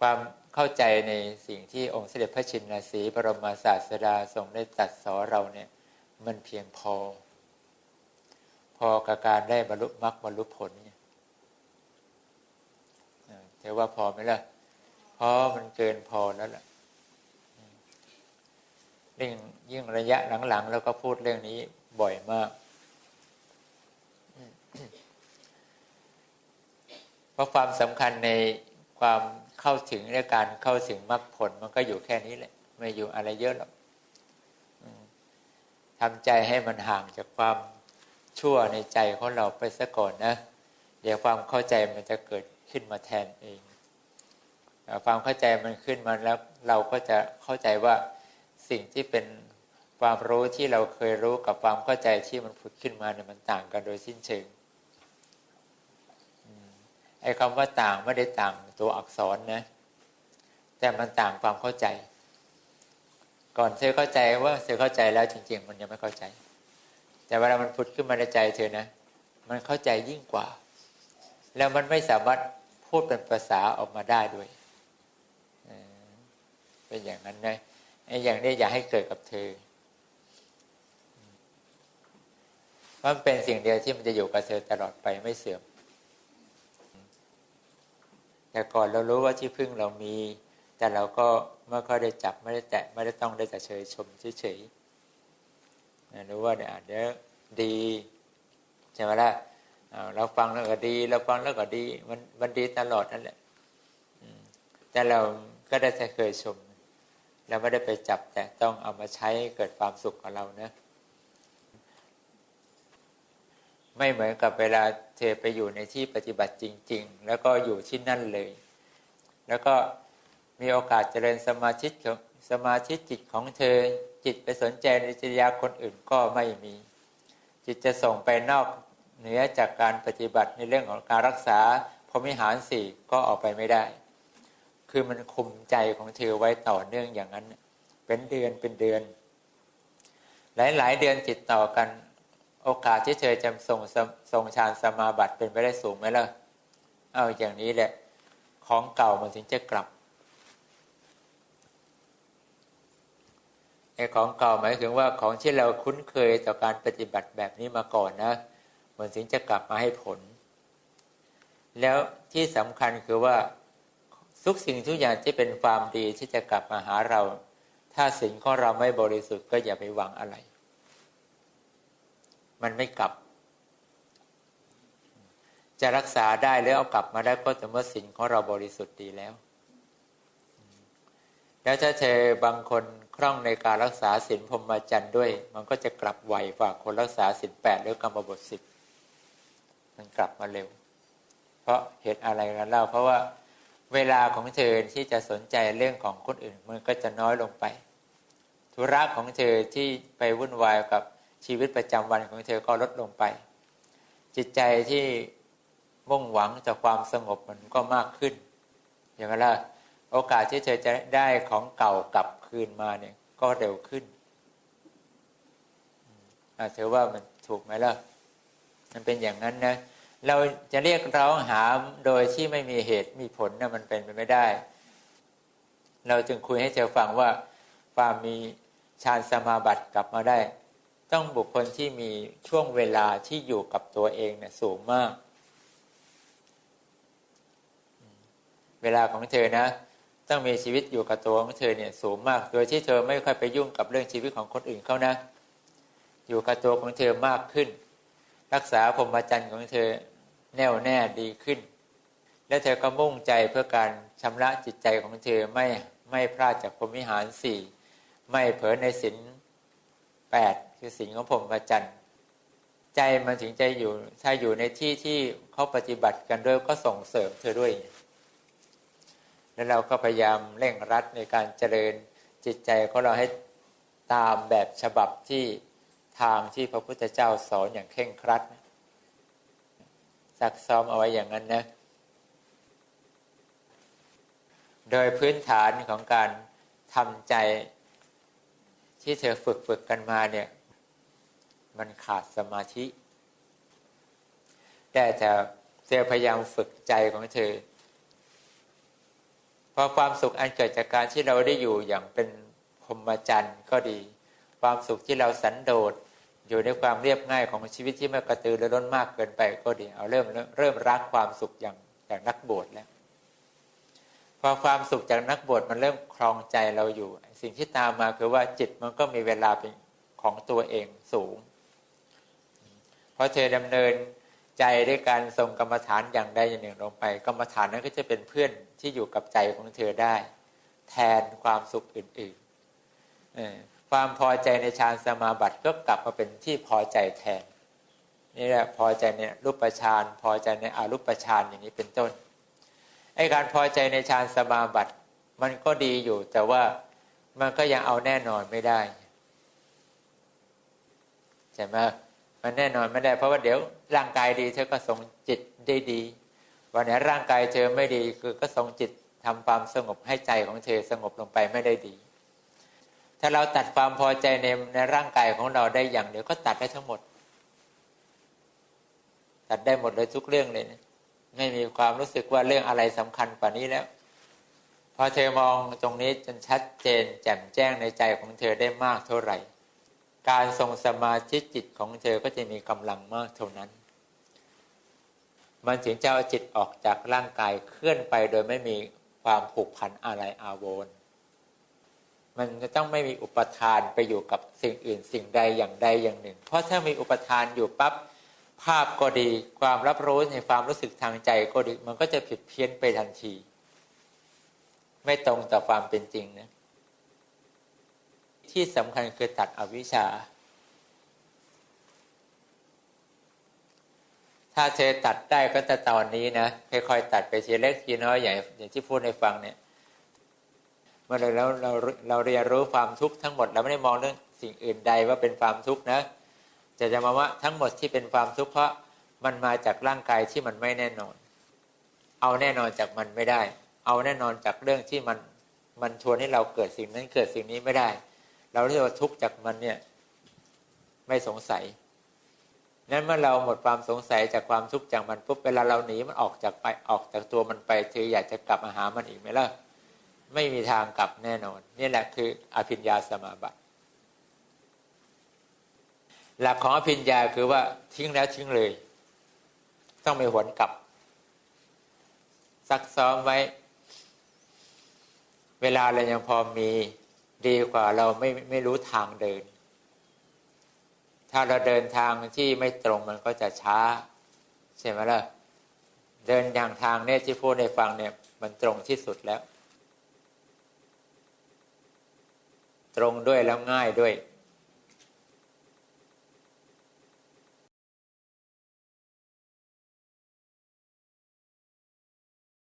ความเข้าใจในสิ่งที่องค์เสด็จพระชินสีบรมศาสดาทรงได้ตรัสสอเราเนี่ย มันเพียงพอ พอกับการได้บรรลุมรรคบรรลุผลเนี่ยเถือว่าพอไหมล่ะพอมันเกินพอแล้วล่ะยิ่งยิ่งระยะหลังๆแล้วก็พูดเรื่องนี้บ่อยมากเพราะความสำคัญในความ เข้าถึงและการเข้าถึงมรรคผลมันก็อยู่แค่นี้แหละ ไม่อยู่อะไรเยอะหรอกทำใจให้มันห่างจากความชั่วในใจของเราไปซะก่อนนะ เดี๋ยวความเข้าใจมันจะเกิดขึ้นมาแทนเองความเข้าใจมันขึ้นมาแล้วเราก็จะเข้าใจว่าสิ่งที่เป็นความรู้ที่เราเคยรู้กับความเข้าใจที่มันผุดขึ้นมาเนี่ยมันต่างกันโดยสิ้นเชิง ไอ้คำว่าต่างไม่ได้ต่างตัวอักษรนะ แต่มันต่างความเข้าใจ ก่อนเธอเข้าใจว่าเธอเข้าใจแล้วจริง ๆ มันยังไม่เข้าใจ แต่เวลามันผุดขึ้นมาในใจเธอนะ มันเข้าใจยิ่งกว่า แล้วมันไม่สามารถพูดเป็นภาษาออกมาได้ด้วยเป็นอย่างนั้นนะไอ้อย่างนี้อย่าให้เกิดกับเธอมันเป็นสิ่งเดียวที่มันจะอยู่กับเธอตลอดไปไม่เสื่อม แต่ก่อนเรารู้ว่าที่พึ่งเรามี แต่เราก็ไม่ค่อยได้จับไม่ได้แตะไม่ได้ต้องได้แต่เฉยชมเฉยๆรู้ว่าเนี่ยเดี๋ยวดีใช่ไหมล่ะเราฟังแล้วก็ดี เราฟังแล้วก็ดี มันมันดีตลอดนั่นแหละแต่เราก็ได้แต่เคยชมแล้วไม่ได้ไปจับแต่ต้องเอามาใช้เกิดความสุขกับเรานะ ไม่เหมือนกับเวลาเธอไปอยู่ในที่ปฏิบัติจริง ๆ แล้วก็อยู่ที่นั่นเลย แล้วก็มีโอกาสเจริญสมาธิของสมาธิจิตของเธอ จิตไปสนใจในจริยาคนอื่นก็ไม่มี จิตจะส่งไปนอกเหนือจากการปฏิบัติในเรื่องของการรักษาพรมิหารสี่ก็ออกไปไม่ได้ คือมันคุมใจของเธอไว้ต่อเนื่องอย่างนั้น เป็นเดือนเป็นเดือน หลายๆเดือนติดต่อกัน โอกาสที่เธอจะส่งส่งฌานสมาบัติเป็นไปได้สูงไหมล่ะ เอาอย่างนี้แหละ ของเก่ามันถึงจะกลับไอ้ของเก่าหมายถึงว่าของที่เราคุ้นเคยต่อการปฏิบัติแบบนี้มาก่อนนะ มันถึงจะกลับมาให้ผล แล้วที่สำคัญคือว่าทุกสิ่งทุกอย่างที่เป็นความดีที่จะกลับมาหาเรา ถ้าสิ่งของเราไม่บริสุทธิ์ก็อย่าไปหวังอะไร มันไม่กลับ จะรักษาได้หรือเอากลับมาได้ก็แต่เมื่อสิ่งของเราบริสุทธิ์ดีแล้ว แล้วถ้าเธอบางคนคล่องในการรักษาศีลพรหมจรรย์ด้วย มันก็จะกลับไวกว่าคนรักษาศีลแปดหรือกรรมบทสิบมันกลับมาเร็ว เพราะเหตุอะไรกันเล่า เพราะว่าเวลาของเธอที่จะสนใจเรื่องของคนอื่น มันก็จะน้อยลงไป ธุระของเธอที่ไปวุ่นวายกับ ชีวิตประจำวันของเธอก็ลดลงไป จิตใจที่มุ่งหวังจากความสงบมันก็มากขึ้นอย่างไรล่ะโอกาสที่เธอจะได้ของเก่ากลับคืนมาเนี่ย ก็เร็วขึ้นเธอว่ามันถูกไหมล่ะมันเป็นอย่างนั้นนะเราจะเรียกร้องหาโดยที่ไม่มีเหตุมีผลนะมันเป็นไปไม่ได้ เราจึงคุยให้เธอฟังว่าความมีฌานสมาบัติกลับมาได้ ต้องบุคคลที่มีช่วงเวลาที่อยู่กับตัวเองเนี่ยสูงมาก เวลาของเธอนะ ต้องมีชีวิตอยู่กับตัวของเธอเนี่ยสูงมาก โดยที่เธอไม่ค่อยไปยุ่งกับเรื่องชีวิตของคนอื่นเขานะ อยู่กับตัวของเธอมากขึ้น รักษาพรหมจรรย์ของเธอแน่วแน่ดีขึ้น และเธอก็มุ่งใจเพื่อการชำระจิตใจของเธอไม่ไม่พลาดจากพรหมิหารสี่ไม่เผลอในศีลแปด คือศีลของพรหมจรรย์ใจมันถึงใจอยู่ ถ้าอยู่ในที่ที่เขาปฏิบัติกันด้วยก็ส่งเสริมเธอด้วย แล้วเราก็พยายามเร่งรัดในการเจริญจิตใจของเราให้ตามแบบฉบับที่ทางที่พระพุทธเจ้าสอนอย่างเข่งครัดซักซ้อมเอาไว้อย่างนั้นนะ โดยพื้นฐานของการทำใจที่เธอฝึกฝึกกันมาเนี่ย มันขาดสมาธิ แต่จะเธอพยายามฝึกใจของเธอ พอความสุขอันเกิดจากการที่เราได้อยู่อย่างเป็นพรหมจรรย์ก็ดี ความสุขที่เราสันโดษอยู่ในความเรียบง่ายของชีวิตที่ไม่กระตือรือร้นมากเกินไปก็ดี เอาเริ่มเริ่มรักความสุขอย่างอย่างนักบวชแล้ว พอความสุขจากนักบวชมันเริ่มครองใจเราอยู่ สิ่งที่ตามมาคือว่าจิตมันก็มีเวลาเป็นของตัวเองสูง ราะเธอดำเนินใจด้วยการทรงกรรมฐานอย่างใดอย่างหนึ่งลงไป กรรมฐานนั้นก็จะเป็นเพื่อนที่อยู่กับใจของเธอได้ แทนความสุขอื่นๆความพอใจในฌานสมาบัติก็กลับมาเป็นที่พอใจแทนนี่แหละพอใจในรูปฌานพอใจในอรูปฌานอย่างนี้เป็นต้นไอ้การพอใจในฌานสมาบัติมันก็ดีอยู่แต่ว่ามันก็ยังเอาแน่นอนไม่ได้ใช่ไหม มันแน่นอนไม่ได้เพราะว่าเดี๋ยวร่างกายดีเธอก็ทรงจิตได้ดีวันนี้ร่างกายเธอไม่ดีคือก็ทรงจิตทำความสงบให้ใจของเธอสงบลงไปไม่ได้ดี ถ้าเราตัดความพอใจในในร่างกายของเราได้อย่างเดียวก็ตัดได้ทั้งหมด ตัดได้หมดเลยทุกเรื่องเลยนะไม่มีความรู้สึกว่าเรื่องอะไรสำคัญกว่านี้แล้ว พอเธอมองตรงนี้จนชัดเจน แจ่มแจ้งในใจของเธอได้มากเท่าไหร่ การทรงสมาธิจิตของเธอก็จะมีกำลังมากเท่านั้น มันถึงจะเอาจิตออกจากร่างกายเคลื่อนไปโดยไม่มีความผูกพันอะไรอาวรณ์มันจะต้องไม่มีอุปทานไปอยู่กับสิ่งอื่นสิ่งใดอย่างใดอย่างหนึ่ง เพราะถ้ามีอุปทานอยู่ปั๊บภาพก็ดีความรับรู้ในความรู้สึกทางใจก็ดี มันก็จะผิดเพี้ยนไปทันที ไม่ตรงต่อความเป็นจริงนะ ที่สำคัญคือตัดอวิชชา ถ้าเธอตัดได้ก็แต่ตอนนี้นะค่อยๆตัดไปทีเล็กทีน้อยอย่างอย่างที่พูดให้ฟังเนี่ยเมื่อเราเราเราเรียนรู้ความทุกข์ทั้งหมดเราไม่ได้มองเรื่องสิ่งอื่นใดว่าเป็นความทุกข์นะจะจะมาว่าทั้งหมดที่เป็นความทุกข์เพราะมันมาจากร่างกายที่มันไม่แน่นอน เอาแน่นอนจากมันไม่ได้ เอาแน่นอนจากเรื่องที่มันมันชวนให้เราเกิดสิ่งนั้นเกิดสิ่งนี้ไม่ได้ เราเรียกว่าทุกข์จากมันเนี่ย ไม่สงสัยนั้นเมื่อเราหมดความสงสัยจากความทุกข์จากมันปุ๊บเวลาเราหนีมันออกจากไปออกจากตัวมันไปเธออยากจะกลับมาหามันอีกไหมล่ะไม่มีทางกลับแน่นอน นี่แหละคืออภิญญาสมาบัติ หลักของอภิญญาคือว่าทิ้งแล้วทิ้งเลย ต้องไม่หวนกลับ ซักซ้อมไว้ เวลาเรายังพอมี ดีกว่าเราไม่ไม่รู้ทางเดิน ถ้าเราเดินทางที่ไม่ตรงมันก็จะช้า ใช่ไหมล่ะ เดินอย่างทางเนี่ยที่พูดในฟังเนี่ยมันตรงที่สุดแล้ว ตรงด้วยแล้วง่ายด้วย